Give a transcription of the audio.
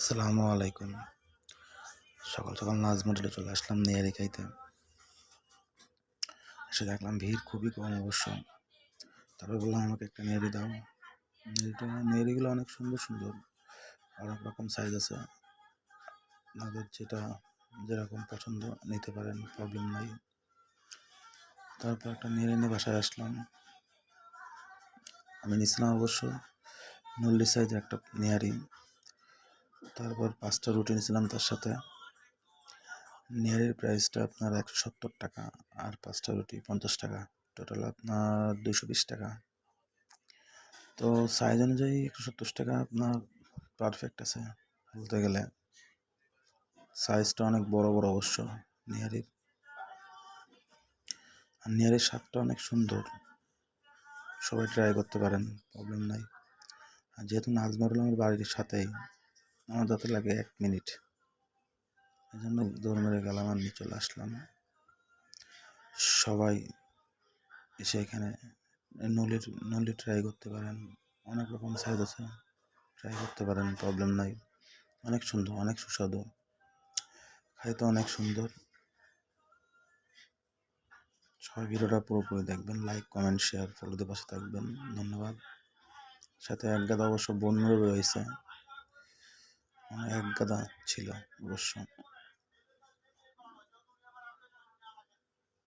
আসসালামু আলাইকুম। সকাল সকাল নাচ মোটেলে চলে আসলাম নেয়ারি খাইতে এসে দেখলাম ভিড় খুবই কম অবশ্য। তারপর বললাম, আমাকে একটা নেয়ারি দাও। নেয়ারিটা, নেয়ারিগুলো অনেক সুন্দর সুন্দর। অনেক রকম সাইজ আছে। আপনাদের যেটা যেরকম পছন্দ, নিতে পারেন প্রবলেম নাই। তারপর একটা নেয়ারি নিয়ে বাসায় আসলাম। আমি নিছিলাম অবশ্য নল্লি সাইজের একটা নেয়ারি। তারপর পাঁচটা রুটি নিয়েছিলাম তার সাথে। নেয়ারের প্রাইসটা আপনার একশো সত্তর টাকা আর পাঁচটা রুটি পঞ্চাশ টাকা। টোটাল আপনার দুশো বিশ টাকা। তো সাইজ অনুযায়ী একশো সত্তর টাকা আপনার পারফেক্ট আছে বলতে গেলে। সাইজটা অনেক বড় বড় অবশ্য নেয়ারির আর নেয়ারির স্বাদটা অনেক সুন্দর। সবাই ট্রাই করতে পারেন প্রবলেম নাই। আর যেহেতু নাজমারুল আমার বাড়ির সাথেই আমার যাতে লাগে এক মিনিট। এই জন্য দৌড় মেরে গেলাম আর নিয়ে চলে আসলাম। সবাই এসে এখানে নলির নলি ট্রাই করতে পারেন। অনেক রকম সাইজ আছে। ট্রাই করতে পারেন প্রবলেম নাই। অনেক সুন্দর, অনেক সুস্বাদু। খাইতে অনেক সুন্দর। সবাই ভিডিওটা পুরোপুরি দেখবেন লাইক কমেন্ট শেয়ার ফলো দিয়ে পাশে থাকবেন। ধন্যবাদ। সাথে এক গাদা অবশ্য বন্যও রয়েছে। এক গাদা ছিল অবশ্য।